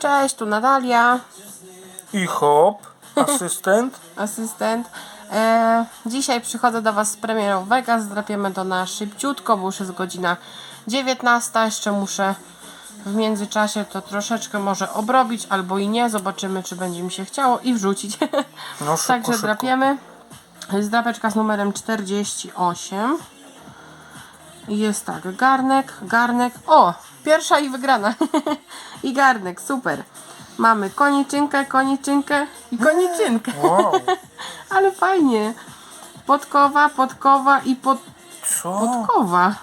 Cześć, tu Natalia, I hop, asystent. asystent. E, dzisiaj przychodzę do Was z premierą Vegas. Zdrapiemy to na szybciutko, bo już jest godzina 19. Jeszcze muszę w międzyczasie to troszeczkę może obrobić albo i nie. Zobaczymy, czy będzie mi się chciało i wrzucić. No szybko, Także szybko. drapiemy. Jest drapeczka z numerem 48. I Jest tak, garnek, garnek. O, pierwsza i wygrana. I garnek, super. Mamy koniczynkę, koniczynkę i koniczynkę. Wow, Ale fajnie. Podkowa, podkowa i pod, co? podkowa.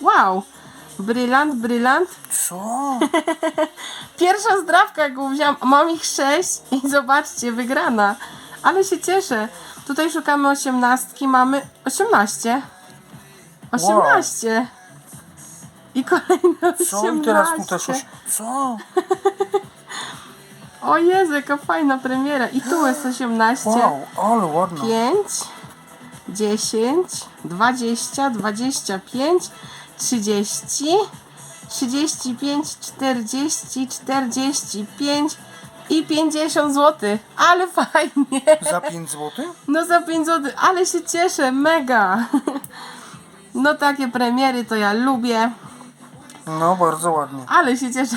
Wow. Brylant, brylant. Co? Pierwsza zdrawka, jaką wziąłam. Mam ich sześć i zobaczcie, wygrana. Ale się cieszę. Tutaj szukamy osiemnastki, mamy 18. 18. I kolejne 18. Co? I teraz tu też już... Co? O Jezu, jaka fajna premiera. I tu jest 18. Wow, ale ładno. 5, 10, 20, 25, 30, 35, 40, 45 i 50 zł. Ale fajnie. Za 5 zł? No za 5 zł, ale się cieszę, mega. No takie premiery to ja lubię, No, bardzo ładnie. ale się cieszę.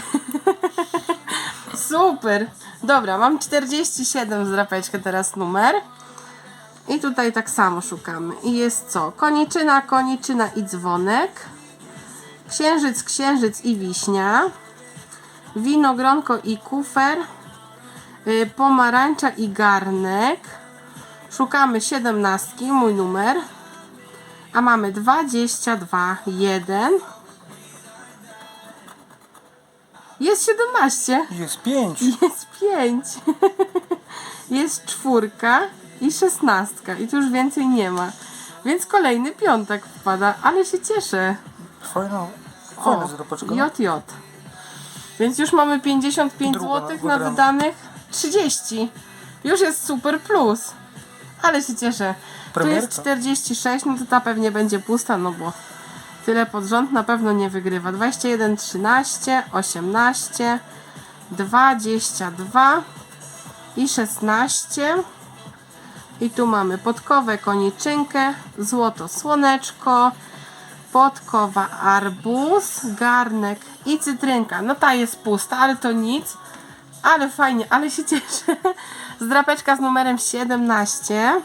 Super. Dobra, mam 47 zdrapeczkę teraz numer. I tutaj tak samo szukamy. I jest co? Koniczyna, koniczyna i dzwonek. Księżyc, księżyc i wiśnia. Winogronko i kufer. Y, pomarańcza i garnek. Szukamy 17, mój numer. A mamy 22, 1. Jest 17. Jest 5. Jest pięć. Jest czwórka i szesnastka. I tu już więcej nie ma. Więc kolejny piątek wpada, ale się cieszę. Fajna, fajna zdrapeczka. JJ. Więc już mamy 55 Druga zł na wydanych 30. Już jest super plus. Ale się cieszę. Tu Premierka. jest 46, no to ta pewnie będzie pusta, no bo tyle pod rząd na pewno nie wygrywa. 21, 13, 18, 22 i 16. I tu mamy podkowę, koniczynkę, złoto słoneczko, podkowa arbuz, garnek i cytrynka. No ta jest pusta, ale to nic. Ale fajnie, ale się cieszę. Zdrapeczka z numerem 17.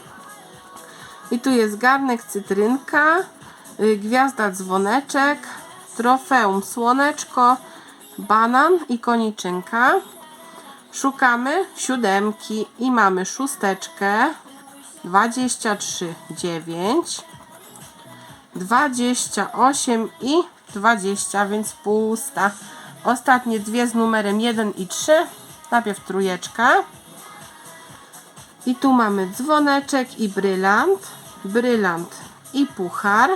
I tu jest garnek, cytrynka, gwiazda, dzwoneczek, trofeum, słoneczko, banan i koniczynka. Szukamy siódemki i mamy szósteczkę, 23, 9, 28 i 20, więc pusta. Ostatnie dwie z numerem 1 i 3. Najpierw trójeczka. I tu mamy dzwoneczek i brylant, brylant i puchar,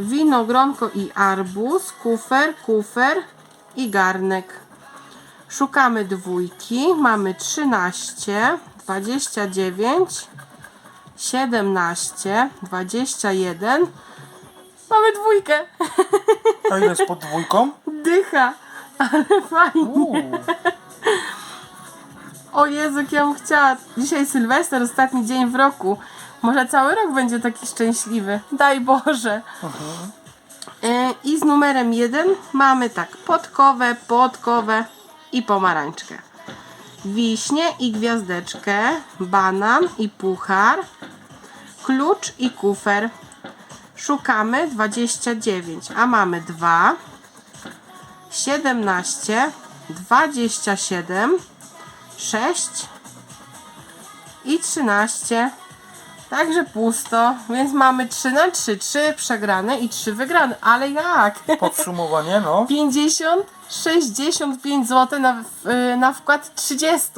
winogronko i arbuz, kufer, kufer i garnek. Szukamy dwójki. Mamy 13, 29, 17, 21. Mamy dwójkę. A ile jest pod dwójką? Dycha. Ale fajnie. Uuu, O Jezu, jak ja bym chciała. Dzisiaj Sylwester, ostatni dzień w roku. Może cały rok będzie taki szczęśliwy. Daj Boże. E, I z numerem 1 mamy tak podkowę, podkowę i pomarańczkę. Wiśnie i gwiazdeczkę, banan i puchar, klucz i kufer. Szukamy 29, a mamy 2, 17, 27, 6 i 13. Także pusto, więc mamy 3 na 3, 3 przegrane i 3 wygrane. Ale jak? podsumowanie, no. 50, 65 zł na, y, na wkład 30.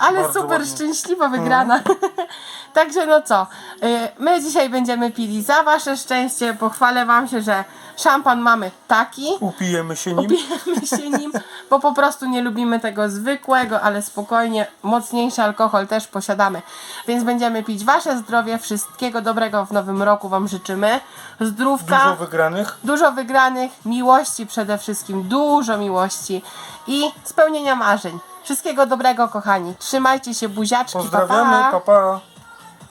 Ale Bardzo super ładnie. szczęśliwa wygrana. Także no co, y, my dzisiaj będziemy pili za wasze szczęście. Pochwalę wam się, że Szampan mamy taki. Upijemy się nim. Upijemy się nim, bo po prostu nie lubimy tego zwykłego, ale spokojnie, mocniejszy alkohol też posiadamy. Więc będziemy pić Wasze zdrowie, wszystkiego dobrego w nowym roku Wam życzymy. Zdrówka. Dużo wygranych. Dużo wygranych, miłości przede wszystkim, dużo miłości i spełnienia marzeń. Wszystkiego dobrego, kochani. Trzymajcie się, buziaczki, Pozdrawiamy, pa. pa pa.